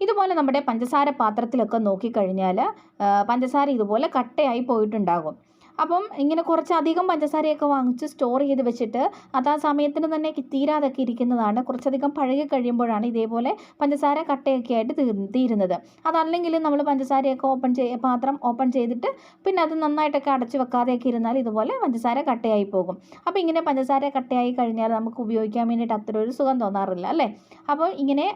ഇതുപോലെ നമ്മുടെ പഞ്ചസാര പാത്രത്തിലൊക്കെ നോക്കിക്കഴിഞ്ഞാൽ പഞ്ചസാര ഇതുപോലെ കട്ടയായി പോയിട്ടുണ്ടാകും. അപ്പം ഇങ്ങനെ കുറച്ചധികം പഞ്ചസാരയൊക്കെ വാങ്ങിച്ച് സ്റ്റോർ ചെയ്ത് വെച്ചിട്ട് അത് ആ സമയത്തിന് തന്നെ തീരാതൊക്കെ ഇരിക്കുന്നതാണ്. കുറച്ചധികം പഴകി കഴിയുമ്പോഴാണ് ഇതേപോലെ പഞ്ചസാര കട്ടയൊക്കെ ആയിട്ട് തീർ തീരുന്നത്. അതല്ലെങ്കിൽ നമ്മൾ പഞ്ചസാരയൊക്കെ ഓപ്പൺ ചെയ്യ പാത്രം ഓപ്പൺ ചെയ്തിട്ട് പിന്നെ അത് നന്നായിട്ടൊക്കെ അടച്ചു വെക്കാതെയൊക്കെ ഇരുന്നാൽ ഇതുപോലെ പഞ്ചസാര കട്ടയായി പോകും. അപ്പോൾ ഇങ്ങനെ പഞ്ചസാര കട്ടയായി കഴിഞ്ഞാൽ നമുക്ക് ഉപയോഗിക്കാൻ വേണ്ടിയിട്ട് അത്ര ഒരു സുഖം തോന്നാറില്ല അല്ലേ? അപ്പോൾ ഇങ്ങനെ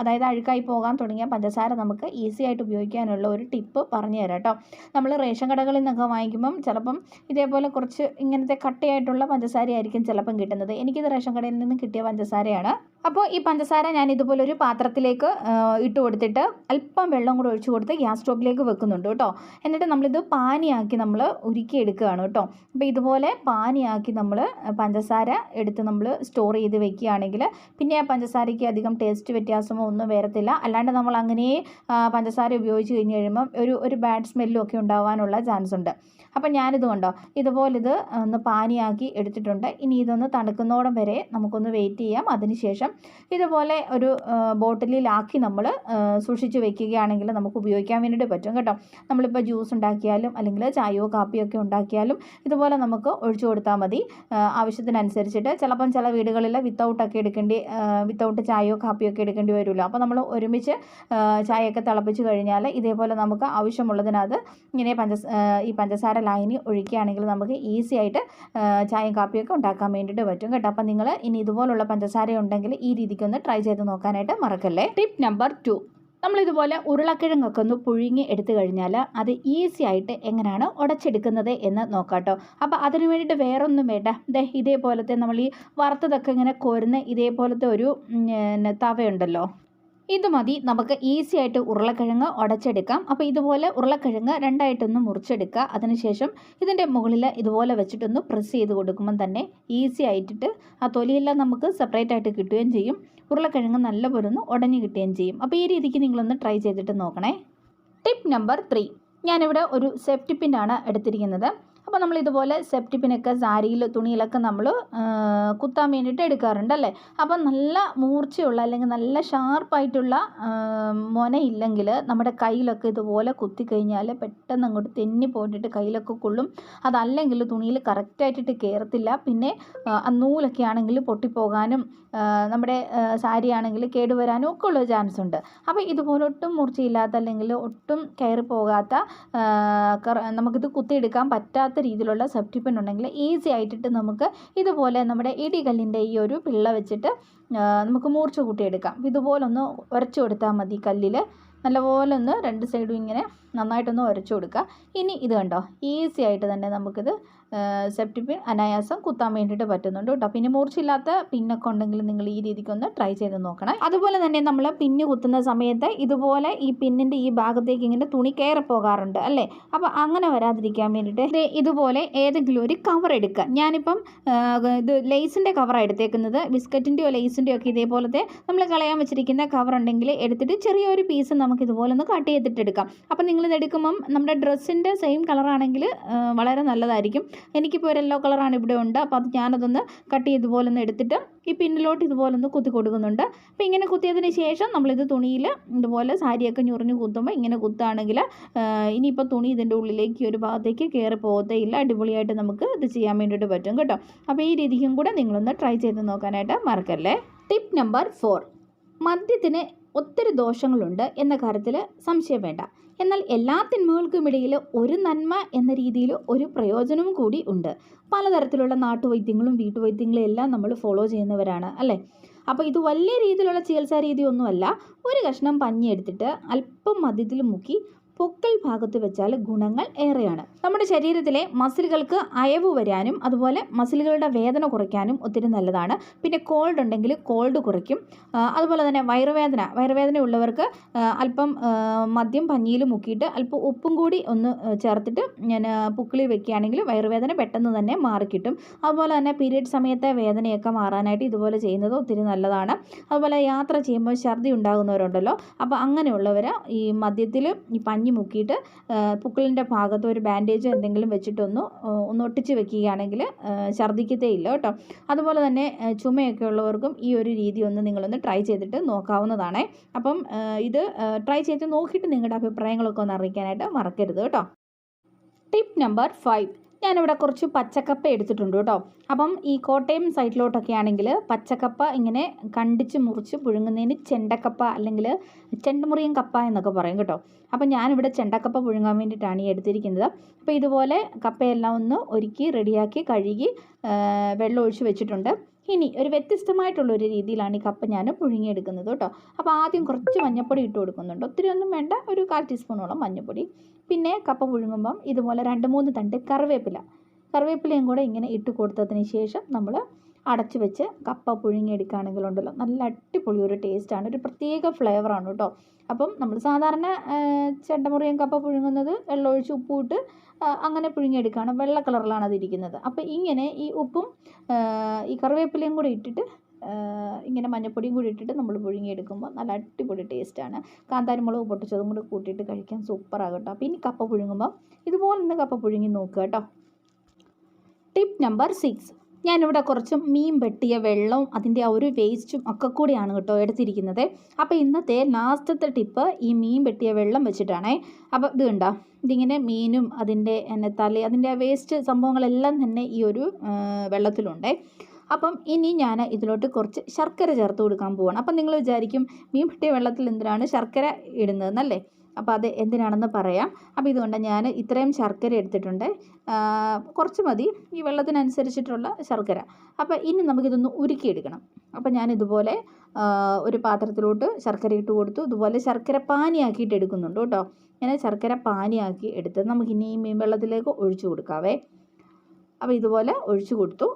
അതായത് അഴുക്കായി പോകാൻ തുടങ്ങിയ പഞ്ചസാര നമുക്ക് ഈസി ആയിട്ട് ഉപയോഗിക്കാനുള്ള ഒരു ടിപ്പ് പറഞ്ഞു തരാം കേട്ടോ. നമ്മൾ റേഷൻ കടകളിൽ നിന്നൊക്കെ വാങ്ങിക്കുമ്പം ചിലപ്പം ഇതേപോലെ കുറച്ച് ഇങ്ങനത്തെ കട്ടയായിട്ടുള്ള പഞ്ചസാര ആയിരിക്കും ചിലപ്പം കിട്ടുന്നത്. എനിക്കിത് റേഷൻ കടയിൽ നിന്ന് കിട്ടിയ പഞ്ചസാരയാണ്. അപ്പോൾ ഈ പഞ്ചസാര ഞാൻ ഇതുപോലെ ഒരു പാത്രത്തിലേക്ക് ഇട്ട് കൊടുത്തിട്ട് അല്പം വെള്ളം കൂടെ ഒഴിച്ചു കൊടുത്ത് ഗ്യാസ് സ്റ്റോപ്പിലേക്ക് വെക്കുന്നുണ്ട് കേട്ടോ. എന്നിട്ട് നമ്മളിത് പാനിയാക്കി നമ്മൾ ഉരുക്കി എടുക്കുകയാണ് കേട്ടോ. അപ്പോൾ ഇതുപോലെ പാനിയാക്കി നമ്മൾ പഞ്ചസാര എടുത്ത് നമ്മൾ സ്റ്റോർ ചെയ്ത് വെക്കുകയാണെങ്കിൽ പിന്നെ ആ പഞ്ചസാരയ്ക്ക് അധികം ടേസ്റ്റ് വ്യത്യാസമോ ഒന്നും വരത്തില്ല. അല്ലാണ്ട് നമ്മൾ അങ്ങനെ പഞ്ചസാര ഉപയോഗിച്ച് കഴിഞ്ഞ് കഴിയുമ്പം ഒരു ഒരു ബാഡ് സ്മെല്ലും ഒക്കെ ഉണ്ടാവാനുള്ള ചാൻസ് ഉണ്ട്. അപ്പം ഞാനിത് കണ്ടോ ഇതുപോലെ ഇത് ഒന്ന് പാനിയാക്കി എടുത്തിട്ടുണ്ട്. ഇനി ഇതൊന്ന് തണുക്കുന്നോടം വരെ നമുക്കൊന്ന് വെയിറ്റ് ചെയ്യാം. അതിനുശേഷം ഇതുപോലെ ഒരു ബോട്ടിലിലാക്കി നമ്മൾ സൂക്ഷിച്ച് വെക്കുകയാണെങ്കിൽ നമുക്ക് ഉപയോഗിക്കാൻ വേണ്ടിയിട്ട് പറ്റും കേട്ടോ. നമ്മളിപ്പോൾ ജ്യൂസ് ഉണ്ടാക്കിയാലും അല്ലെങ്കിൽ ചായയോ കാപ്പിയോ ഒക്കെ ഉണ്ടാക്കിയാലും ഇതുപോലെ നമുക്ക് ഒഴിച്ചു കൊടുത്താൽ മതി. ആവശ്യത്തിനനുസരിച്ചിട്ട് ചിലപ്പം ചില വീടുകളിൽ വിത്തൗട്ടൊക്കെ എടുക്കേണ്ടി വിത്തൗട്ട് ചായയോ കാപ്പിയോ ഒക്കെ എടുക്കേണ്ടി വരുമല്ലോ അപ്പോൾ നമ്മൾ ഒരുമിച്ച് ചായയൊക്കെ തിളപ്പിച്ച് കഴിഞ്ഞാൽ ഇതേപോലെ നമുക്ക് ആവശ്യമുള്ളതിനകത്ത് ഇങ്ങനെ പഞ്ചസ ഈ പഞ്ചസാര ലായനി ഒഴിക്കുകയാണെങ്കിൽ നമുക്ക് ഈസി ആയിട്ട് ചായയും കാപ്പിയൊക്കെ ഉണ്ടാക്കാൻ വേണ്ടിയിട്ട് പറ്റും കേട്ടോ. അപ്പം നിങ്ങൾ ഇനി ഇതുപോലുള്ള പഞ്ചസാര ഉണ്ടെങ്കിൽ ഈ രീതിക്കൊന്ന് ട്രൈ ചെയ്ത് നോക്കാനായിട്ട് മറക്കല്ലേ? ടിപ്പ് നമ്പർ ടു നമ്മളിതുപോലെ ഉരുളക്കിഴങ്ങൊക്കെ ഒന്ന് പുഴുങ്ങി എടുത്തു കഴിഞ്ഞാൽ അത് ഈസി ആയിട്ട് എങ്ങനെയാണ് ഉടച്ചെടുക്കുന്നത് എന്ന് നോക്കാട്ടോ. അപ്പോൾ അതിന് വേണ്ടിയിട്ട് വേറൊന്നും വേണ്ട. ദേ ഇതേപോലത്തെ നമ്മൾ ഈ വറുത്തതൊക്കെ ഇങ്ങനെ കോരുന്ന ഇതേപോലത്തെ ഒരു തവയുണ്ടല്ലോ. ഇത് മതി. നമുക്ക് ഈസി ആയിട്ട് ഉരുളക്കിഴങ്ങ് ഉടച്ചെടുക്കാം അപ്പോൾ ഇതുപോലെ ഉരുളക്കിഴങ്ങ് രണ്ടായിട്ടൊന്ന് മുറിച്ചെടുക്കുക. അതിനുശേഷം ഇതിന്റെ മുകളിൽ ഇതുപോലെ വെച്ചിട്ടൊന്ന് പ്രസ് ചെയ്ത് കൊടുക്കുമ്പം തന്നെ ഈസി ആയിട്ടിട്ട് ആ തൊലിയെല്ലാം നമുക്ക് സെപ്പറേറ്റ് ആയിട്ട് കിട്ടുകയും ചെയ്യും. ഉരുളക്കിഴങ്ങ് നല്ലപോലെ ഒന്ന് ഉടഞ്ഞു കിട്ടുകയും ചെയ്യും. അപ്പോൾ ഈ രീതിക്ക് നിങ്ങളൊന്ന് ട്രൈ ചെയ്തിട്ട് നോക്കണേ. ടിപ്പ് നമ്പർ ത്രീ ഞാനിവിടെ ഒരു സേഫ്റ്റി പിന്നാണ് എടുത്തിരിക്കുന്നത്. അപ്പോൾ നമ്മൾ ഇതുപോലെ സെപ്റ്റിപ്പിനൊക്കെ സാരിയിൽ തുണിയിലൊക്കെ നമ്മൾ കുത്താൻ വേണ്ടിയിട്ട് എടുക്കാറുണ്ട് അല്ലേ? അപ്പം നല്ല മൂർച്ചയുള്ള അല്ലെങ്കിൽ നല്ല ഷാർപ്പായിട്ടുള്ള മൊനയില്ലെങ്കിൽ നമ്മുടെ കയ്യിലൊക്കെ ഇതുപോലെ കുത്തി കഴിഞ്ഞാൽ പെട്ടെന്ന് അങ്ങോട്ട് തെന്നി പോയിട്ട് കയ്യിലൊക്കെ കൊള്ളും. അതല്ലെങ്കിൽ തുണിയിൽ കറക്റ്റായിട്ടിട്ട് കയറത്തില്ല പിന്നെ നൂലൊക്കെ ആണെങ്കിൽ പൊട്ടിപ്പോകാനും നമ്മുടെ സാരി ആണെങ്കിൽ കേടുവരാനും ഒക്കെ ഉള്ള ചാൻസ് ഉണ്ട്. അപ്പോൾ ഇതുപോലെ ഒട്ടും മൂർച്ചയില്ലാത്ത അല്ലെങ്കിൽ ഒട്ടും കയറി പോകാത്ത നമുക്കിത് കുത്തിയെടുക്കാൻ പറ്റാത്ത രീതിയിലുള്ള സെഫ്റ്റി പിൻ ഉണ്ടെങ്കിൽ ഈസി ആയിട്ടിട്ട് നമുക്ക് ഇതുപോലെ നമ്മുടെ ഇടികല്ലിന്റെ ഈ ഒരു പിള്ള വെച്ചിട്ട് നമുക്ക് മൂർച്ച കൂട്ടിയെടുക്കാം ഇതുപോലൊന്ന് ഉരച്ചു കൊടുത്താൽ മതി കല്ലിൽ നല്ലപോലെ ഒന്ന് രണ്ട് സൈഡും ഇങ്ങനെ നന്നായിട്ടൊന്ന് ഉരച്ചു കൊടുക്കുക. ഇനി ഇത് കണ്ടോ? ഈസി ആയിട്ട് തന്നെ നമുക്കിത് സെപ്റ്റിപ്പിൻ പിൻ അനായാസം കുത്താൻ വേണ്ടിയിട്ട് പറ്റുന്നുണ്ട് കേട്ടോ. പിന്നെ മൂർച്ചയില്ലാത്ത പിന്നൊക്കെ ഉണ്ടെങ്കിൽ നിങ്ങൾ ഈ രീതിക്കൊന്ന് ട്രൈ ചെയ്ത് നോക്കണം. അതുപോലെ തന്നെ നമ്മൾ പിന്ന് കുത്തുന്ന സമയത്ത് ഇതുപോലെ ഈ പിന്നിന്റെ ഈ ഭാഗത്തേക്ക് ഇങ്ങനെ തുണി കയറി പോകാറുണ്ട് അല്ലേ? അപ്പോൾ അങ്ങനെ വരാതിരിക്കാൻ വേണ്ടിയിട്ട് ഇതുപോലെ ഏതെങ്കിലും ഒരു കവർ എടുക്കുക. ഞാനിപ്പം ഇത് ലേസിന്റെ കവറാണ് എടുത്തേക്കുന്നത്. ബിസ്ക്കറ്റിന്റെയോ ലേസിന്റെയോ ഒക്കെ ഇതേപോലത്തെ നമ്മൾ കളയാൻ വെച്ചിരിക്കുന്ന കവർ ഉണ്ടെങ്കിൽ എടുത്തിട്ട് ചെറിയൊരു പീസ് നമുക്ക് ഇതുപോലെ ഒന്ന് കട്ട് ചെയ്തിട്ട് എടുക്കാം. അപ്പം നിങ്ങളിത് എടുക്കുമ്പം നമ്മുടെ ഡ്രസ്സിന്റെ സെയിം കളറാണെങ്കിൽ വളരെ നല്ലതായിരിക്കും. എനിക്കിപ്പോൾ ഒരു യെല്ലോ കളറാണ് ഇവിടെ ഉണ്ട്. അപ്പോൾ അത് ഞാനതൊന്ന് കട്ട് ഇതുപോലെ ഒന്ന് എടുത്തിട്ട് ഈ പിന്നിലോട്ട് ഇതുപോലെ ഒന്ന് കുത്തി കൊടുക്കുന്നുണ്ട്. അപ്പോൾ ഇങ്ങനെ കുത്തിയതിന് ശേഷം നമ്മളിത് തുണിയിൽ ഇതുപോലെ സാരിയൊക്കെ ഞുറിഞ്ഞ് കുത്തുമ്പോൾ ഇങ്ങനെ കുത്താണെങ്കിൽ ഇനിയിപ്പോൾ തുണി ഇതിന്റെ ഉള്ളിലേക്ക് ഒരു ഭാഗത്തേക്ക് കയറി പോകത്തേ ഇല്ല. അടിപൊളിയായിട്ട് നമുക്ക് ഇത് ചെയ്യാൻ വേണ്ടിയിട്ട് പറ്റും കേട്ടോ. അപ്പോൾ ഈ രീതിക്കും കൂടെ നിങ്ങളൊന്ന് ട്രൈ ചെയ്ത് നോക്കാനായിട്ട് മറക്കല്ലേ? ടിപ്പ് നമ്പർ ഫോർ മദ്യത്തിന് ഒത്തിരി ദോഷങ്ങളുണ്ട് എന്ന കാര്യത്തിൽ സംശയം വേണ്ട. എന്നാൽ എല്ലാ തിന്മകൾക്കും ഇടയിൽ ഒരു നന്മ എന്ന രീതിയിൽ ഒരു പ്രയോജനവും കൂടി ഉണ്ട്. പലതരത്തിലുള്ള നാട്ടുവൈദ്യങ്ങളും വീട്ടുവൈദ്യങ്ങളും എല്ലാം നമ്മൾ ഫോളോ ചെയ്യുന്നവരാണ് അല്ലേ? അപ്പോൾ ഇത് വലിയ രീതിയിലുള്ള ചികിത്സാ രീതിയൊന്നുമല്ല. ഒരു കഷ്ണം പഞ്ഞി എടുത്തിട്ട് അല്പം മദ്യത്തിൽ മുക്കി പൊക്കിൾ ഭാഗത്ത് വെച്ചാൽ ഗുണങ്ങൾ ഏറെയാണ്. നമ്മുടെ ശരീരത്തിലെ മസിലുകൾക്ക് അയവ് വരാനും അതുപോലെ മസിലുകളുടെ വേദന കുറയ്ക്കാനും ഒത്തിരി നല്ലതാണ്. പിന്നെ കോൾഡ് ഉണ്ടെങ്കിൽ കോൾഡ് കുറയ്ക്കും. അതുപോലെ തന്നെ വയറുവേദന വയറുവേദന ഉള്ളവർക്ക് അല്പം മദ്യം പഞ്ഞിയിൽ മുക്കിയിട്ട് അല്പം ഉപ്പും കൂടി ഒന്ന് ചേർത്തിട്ട് ഞാൻ പുക്കിളിൽ വെക്കുകയാണെങ്കിൽ വയറുവേദന പെട്ടെന്ന് തന്നെ മാറിക്കിട്ടും. അതുപോലെ തന്നെ പീരീഡ് സമയത്തെ വേദനയൊക്കെ മാറാനായിട്ട് ഇതുപോലെ ചെയ്യുന്നത് ഒത്തിരി നല്ലതാണ്. അതുപോലെ യാത്ര ചെയ്യുമ്പോൾ ഛർദി ഉണ്ടാകുന്നവരുണ്ടല്ലോ. അപ്പോൾ അങ്ങനെയുള്ളവർ ഈ മദ്യത്തിൽ ഈ പഞ്ഞി മുക്കിയിട്ട് പുക്കിളിന്റെ ഭാഗത്ത് ഒരു ബാൻഡേജോ എന്തെങ്കിലും വെച്ചിട്ടൊന്ന് ഒന്ന് ഒട്ടിച്ച് വെക്കുകയാണെങ്കിൽ ഛർദ്ദിക്കത്തേ ഇല്ല കേട്ടോ. അതുപോലെ തന്നെ ചുമയൊക്കെ ഉള്ളവർക്കും ഈ ഒരു രീതി ഒന്ന് നിങ്ങളൊന്ന് ട്രൈ ചെയ്തിട്ട് നോക്കാവുന്നതാണ്. അപ്പം ഇത് ട്രൈ ചെയ്ത് നോക്കിയിട്ട് നിങ്ങളുടെ അഭിപ്രായങ്ങളൊക്കെ ഒന്ന് അറിയിക്കാനായിട്ട് മറക്കരുത് കേട്ടോ. ടിപ്പ് നമ്പർ ഫൈവ് ഞാനിവിടെ കുറച്ച് പച്ചക്കപ്പ എടുത്തിട്ടുണ്ട് കേട്ടോ. അപ്പം ഈ കോട്ടയം സൈഡിലോട്ടൊക്കെ ആണെങ്കിൽ പച്ചക്കപ്പ ഇങ്ങനെ കണ്ടിച്ച് മുറിച്ച് പുഴുങ്ങുന്നതിന് ചെണ്ടക്കപ്പ അല്ലെങ്കിൽ ചെണ്ടമുറിയും കപ്പ എന്നൊക്കെ പറയും കേട്ടോ. അപ്പം ഞാനിവിടെ ചെണ്ടക്കപ്പ പുഴുങ്ങാൻ വേണ്ടിയിട്ടാണ് ഈ എടുത്തിരിക്കുന്നത്. അപ്പോൾ ഇതുപോലെ കപ്പയെല്ലാം ഒന്ന് ഒരുക്കി റെഡിയാക്കി കഴുകി വെള്ളം ഒഴിച്ച് വെച്ചിട്ടുണ്ട്. ഇനി ഒരു വ്യത്യസ്തമായിട്ടുള്ള ഒരു രീതിയിലാണ് ഈ കപ്പ ഞാൻ പുഴുങ്ങിയെടുക്കുന്നത് കേട്ടോ. അപ്പോൾ ആദ്യം കുറച്ച് മഞ്ഞൾപ്പൊടി ഇട്ട് കൊടുക്കുന്നുണ്ട്. ഒത്തിരി ഒന്നും വേണ്ട ഒരു കാൽ ടീസ്പൂണോളം മഞ്ഞൾപ്പൊടി പിന്നെ കപ്പ പുഴുങ്ങുമ്പം ഇതുപോലെ രണ്ട് മൂന്ന് തണ്ട് കറിവേപ്പില. കറിവേപ്പിലയും കൂടെ ഇങ്ങനെ ഇട്ട് കൊടുത്തതിന് ശേഷം നമ്മൾ അടച്ചു വെച്ച് കപ്പ പുഴുങ്ങിയെടുക്കുകയാണെങ്കിലുണ്ടല്ലോ. നല്ല അടിപൊളി ഒരു ടേസ്റ്റാണ് ഒരു പ്രത്യേക ഫ്ലേവറാണ് കേട്ടോ. അപ്പം നമ്മൾ സാധാരണ ചെണ്ടമുറിയും കപ്പ പുഴുങ്ങുന്നത് വെള്ളമൊഴിച്ച് ഉപ്പുമിട്ട് അങ്ങനെ പുഴുങ്ങിയെടുക്കുകയാണ്. വെള്ള കളറിലാണ് അതിരിക്കുന്നത് അപ്പോൾ ഇങ്ങനെ ഈ ഉപ്പും ഈ കറിവേപ്പിലയും കൂടി ഇട്ടിട്ട് ഇങ്ങനെ മഞ്ഞപ്പൊടിയും കൂടി ഇട്ടിട്ട് നമ്മൾ പുഴുങ്ങിയെടുക്കുമ്പോൾ നല്ല അടിപൊളി ടേസ്റ്റാണ് കാന്താരി മുളക് പൊട്ടിച്ചതും കൂടി കൂട്ടിയിട്ട് കഴിക്കാൻ സൂപ്പറാകും കേട്ടോ. അപ്പോൾ ഇനി കപ്പ പുഴുങ്ങുമ്പോൾ ഇതുപോലെ തന്നെ കപ്പ പുഴുങ്ങി നോക്കുക കേട്ടോ. ടിപ്പ് നമ്പർ സിക്സ് ഞാനിവിടെ കുറച്ച് മീൻ വെട്ടിയ വെള്ളവും അതിന്റെ ആ ഒരു വേസ്റ്റും ഒക്കെ കൂടിയാണ് കേട്ടോ എടുത്തിരിക്കുന്നത്. അപ്പോൾ ഇന്നത്തെ ലാസ്റ്റത്തെ ടിപ്പ് ഈ മീൻ വെട്ടിയ വെള്ളം വെച്ചിട്ടാണേ. അപ്പോൾ ഇത് കണ്ടോ? ഇതിങ്ങനെ മീനും അതിന്റെ എന്നെ തല അതിന്റെ ആ വേസ്റ്റ് സംഭവങ്ങളെല്ലാം തന്നെ ഈ ഒരു വെള്ളത്തിലുണ്ട്. അപ്പം ഇനി ഞാൻ ഇതിലോട്ട് കുറച്ച് ശർക്കര ചേർത്ത് കൊടുക്കാൻ പോവാണ്. അപ്പം നിങ്ങൾ വിചാരിക്കും മീൻ വെട്ടിയ വെള്ളത്തിൽ എന്തിനാണ് ശർക്കര ഇടുന്നതെന്നല്ലേ? അപ്പോൾ അത് എന്തിനാണെന്ന് പറയാം. അപ്പോൾ ഇതുകൊണ്ട് ഞാൻ ഇത്രയും ശർക്കര എടുത്തിട്ടുണ്ട്. കുറച്ച് മതി. ഈ വെള്ളത്തിനനുസരിച്ചിട്ടുള്ള ശർക്കര. അപ്പോൾ ഇനി നമുക്കിതൊന്ന് ഉരുക്കിയെടുക്കണം. അപ്പോൾ ഞാൻ ഇതുപോലെ ഒരു പാത്രത്തിലോട്ട് ശർക്കര ഇട്ട് കൊടുത്തു. ഇതുപോലെ ശർക്കര പാനിയാക്കിയിട്ട് എടുക്കുന്നുണ്ട് കേട്ടോ. ഞാൻ ശർക്കര പാനിയാക്കി എടുത്ത് നമുക്കിനി ഈ മീൻ വെള്ളത്തിലേക്ക് ഒഴിച്ചു കൊടുക്കാവേ. അപ്പോൾ ഇതുപോലെ ഒഴിച്ചു കൊടുത്തു.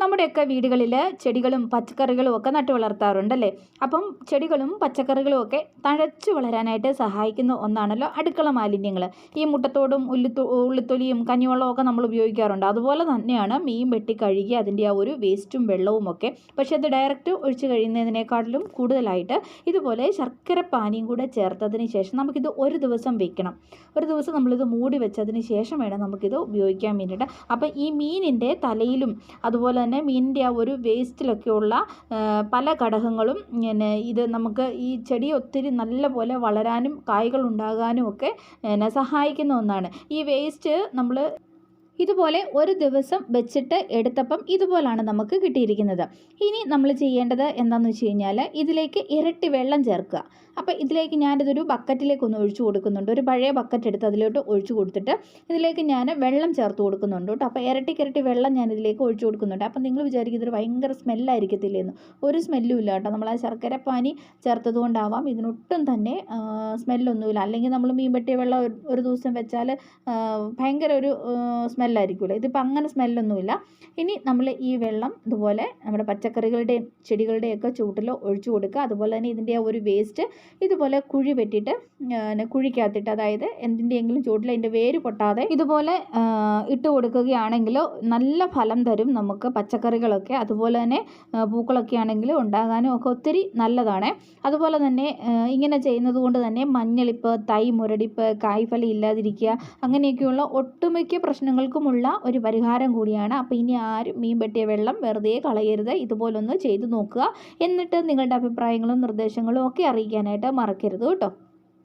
നമ്മുടെയൊക്കെ വീടുകളിൽ ചെടികളും പച്ചക്കറികളും ഒക്കെ നട്ടു വളർത്താറുണ്ടല്ലേ? അപ്പം ചെടികളും പച്ചക്കറികളും ഒക്കെ തഴച്ചു വളരാനായിട്ട് സഹായിക്കുന്ന ഒന്നാണല്ലോ അടുക്കള മാലിന്യങ്ങൾ ഈ മുട്ടത്തോടും ഉള്ളിത്തൊ ഉള്ളിത്തൊലിയും കഞ്ഞിവെള്ളവും ഒക്കെ നമ്മൾ ഉപയോഗിക്കാറുണ്ട്. അതുപോലെ തന്നെയാണ് മീൻ വെട്ടി കഴുകി അതിന്റെ ആ ഒരു വേസ്റ്റും വെള്ളവും ഒക്കെ. പക്ഷേ അത് ഡയറക്റ്റ് ഒഴിച്ചു കഴിയുന്നതിനേക്കാട്ടിലും കൂടുതലായിട്ട് ഇതുപോലെ ശർക്കര പാനിയും കൂടെ ചേർത്തതിന് ശേഷം നമുക്കിത് ഒരു ദിവസം വെക്കണം. ഒരു ദിവസം നമ്മളിത് മൂടി വെച്ചതിന് ശേഷം വേണം നമുക്കിത് ഉപയോഗിക്കാൻ വേണ്ടിയിട്ട്. അപ്പം ഈ മീനിന്റെ തലയിലും അതുപോലെ തന്നെ മീനിന്റെ ആ ഒരു വേസ്റ്റിലൊക്കെയുള്ള പല ഘടകങ്ങളും പിന്നെ ഇത് നമുക്ക് ഈ ചെടി ഒത്തിരി നല്ല പോലെ വളരാനും കായ്കൾ ഉണ്ടാകാനും ഒക്കെ പിന്നെ സഹായിക്കുന്ന ഒന്നാണ്. ഈ വേസ്റ്റ് നമ്മൾ ഇതുപോലെ ഒരു ദിവസം വെച്ചിട്ട് എടുത്തപ്പം ഇതുപോലാണ് നമുക്ക് കിട്ടിയിരിക്കുന്നത്. ഇനി നമ്മൾ ചെയ്യേണ്ടത് എന്താണെന്ന് വെച്ച് കഴിഞ്ഞാൽ ഇതിലേക്ക് ഇരട്ടി വെള്ളം ചേർക്കുക. അപ്പോൾ ഇതിലേക്ക് ഞാനിതൊരു ബക്കറ്റിലേക്ക് ഒന്ന് ഒഴിച്ചു കൊടുക്കുന്നുണ്ട്. ഒരു പഴയ ബക്കറ്റ് എടുത്ത് അതിലോട്ട് ഒഴിച്ചു കൊടുത്തിട്ട് ഇതിലേക്ക് ഞാൻ വെള്ളം ചേർത്ത് കൊടുക്കുന്നുണ്ട് കേട്ടോ. അപ്പോൾ ഇരട്ടി ഇരട്ടി വെള്ളം ഞാൻ ഇതിലേക്ക് ഒഴിച്ചു കൊടുക്കുന്നുണ്ട്. അപ്പോൾ നിങ്ങൾ വിചാരിക്കും ഇതൊരു ഭയങ്കര സ്മെല്ലായിരിക്കത്തില്ലെന്ന്. ഒരു സ്മെല്ലും ഇല്ല കേട്ടോ. നമ്മൾ ആ ശർക്കര പാനി ചേർത്തത് കൊണ്ടാവാം ഇതിനൊട്ടും തന്നെ സ്മെല്ലൊന്നുമില്ല. അല്ലെങ്കിൽ നമ്മൾ മീൻ വെള്ളം ഒരു- ദിവസം വെച്ചാൽ ഭയങ്കര ഒരു സ്മെല്ലായിരിക്കുമല്ലോ ഇതിപ്പോൾ അങ്ങനെ സ്മെല്ലൊന്നുമില്ല. ഇനി നമ്മൾ ഈ വെള്ളം ഇതുപോലെ നമ്മുടെ പച്ചക്കറികളുടെയും ചെടികളുടെയൊക്കെ ചൂട്ടിൽ ഒഴിച്ചു കൊടുക്കുക. അതുപോലെ തന്നെ ഇതിന്റെ ആ ഒരു വേസ്റ്റ് ഇതുപോലെ കുഴി വെട്ടിയിട്ട് കുഴിക്കകത്തിട്ട് അതായത് എന്തിന്റെയെങ്കിലും ചൂട്ടിൽ അതിന്റെ വേര് പൊട്ടാതെ ഇതുപോലെ ഇട്ട് കൊടുക്കുകയാണെങ്കിൽ നല്ല ഫലം തരും നമുക്ക് പച്ചക്കറികളൊക്കെ. അതുപോലെ തന്നെ പൂക്കളൊക്കെ ആണെങ്കിൽ ഉണ്ടാകാനും ഒക്കെ ഒത്തിരി നല്ലതാണ്. അതുപോലെ തന്നെ ഇങ്ങനെ ചെയ്യുന്നത് കൊണ്ട് തന്നെ മഞ്ഞളിപ്പ് തൈ മുരടിപ്പ് കായ്ഫലം ഇല്ലാതിരിക്കുക അങ്ങനെയൊക്കെയുള്ള ഒട്ടുമിക്ക പ്രശ്നങ്ങൾക്കുമുള്ള ഒരു പരിഹാരം കൂടിയാണ്. അപ്പോൾ ഇനി ആരും മീൻ വെട്ടിയ വെള്ളം വെറുതെ കളയരുത്. ഇതുപോലൊന്ന് ചെയ്തു നോക്കുക. എന്നിട്ട് നിങ്ങളുടെ അഭിപ്രായങ്ങളും നിർദ്ദേശങ്ങളും ഒക്കെ അറിയിക്കാനായിട്ട് മറക്കരുത് കേട്ടോ.